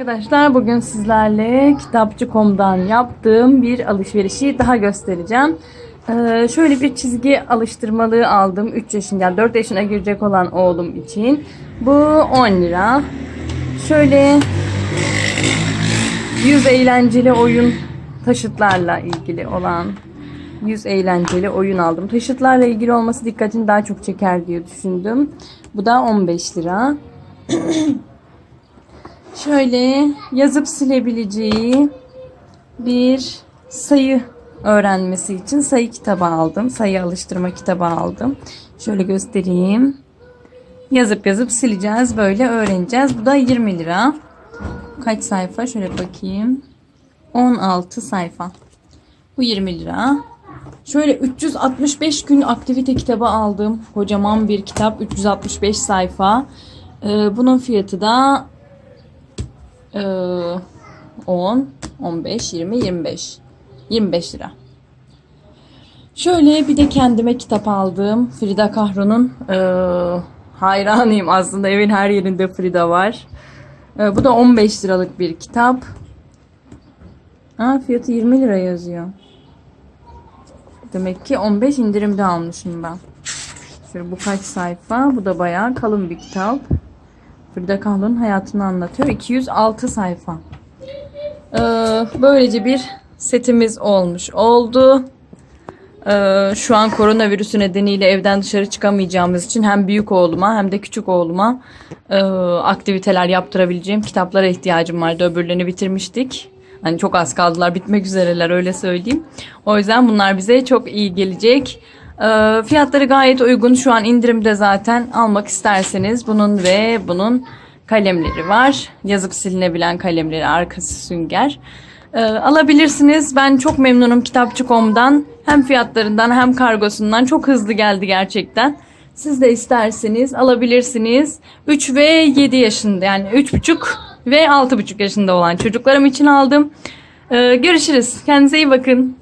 Arkadaşlar bugün sizlerle kitapçı.com'dan yaptığım bir alışverişi daha göstereceğim. Ee, şöyle bir çizgi alıştırmalığı aldım 3 yaşında yani 4 yaşına girecek olan oğlum için. Bu 10 lira. Şöyle 100 eğlenceli oyun taşıtlarla ilgili olan 100 eğlenceli oyun aldım. Taşıtlarla ilgili olması dikkatini daha çok çeker diye düşündüm. Bu da 15 lira. Şöyle yazıp silebileceği bir sayı öğrenmesi için sayı kitabı aldım. Sayı alıştırma kitabı aldım. Şöyle göstereyim. Yazıp yazıp sileceğiz. Böyle öğreneceğiz. Bu da 20 lira. Kaç sayfa? Şöyle bakayım. 16 sayfa. Bu 20 lira. Şöyle 365 gün aktivite kitabı aldım. Kocaman bir kitap. 365 sayfa. Ee, bunun fiyatı da 10, 15, 20, 25. 25 lira. Şöyle bir de kendime kitap aldım. Frida Kahlo'nun ee, hayranıyım aslında. Evin her yerinde Frida var. Ee, bu da 15 liralık bir kitap. Aa, fiyatı 20 lira yazıyor. Demek ki 15 indirimde almışım ben. Şöyle bu kaç sayfa? Bu da bayağı kalın bir kitap. Frida Kahlo'nun hayatını anlatıyor. 206 sayfa. Ee, böylece bir setimiz olmuş oldu. Ee, şu an koronavirüsü nedeniyle evden dışarı çıkamayacağımız için hem büyük oğluma hem de küçük oğluma e, aktiviteler yaptırabileceğim kitaplara ihtiyacım vardı. Öbürlerini bitirmiştik. Hani çok az kaldılar bitmek üzereler öyle söyleyeyim. O yüzden bunlar bize çok iyi gelecek. Ee, fiyatları gayet uygun. Şu an indirimde zaten almak isterseniz bunun ve bunun kalemleri var. Yazıp silinebilen kalemleri arkası sünger. Ee, alabilirsiniz. Ben çok memnunum kitapçı.com'dan. Hem fiyatlarından hem kargosundan çok hızlı geldi gerçekten. Siz de isterseniz alabilirsiniz. 3 ve 7 yaşında yani 3,5 ve 6,5 yaşında olan çocuklarım için aldım. Ee, görüşürüz. Kendinize iyi bakın.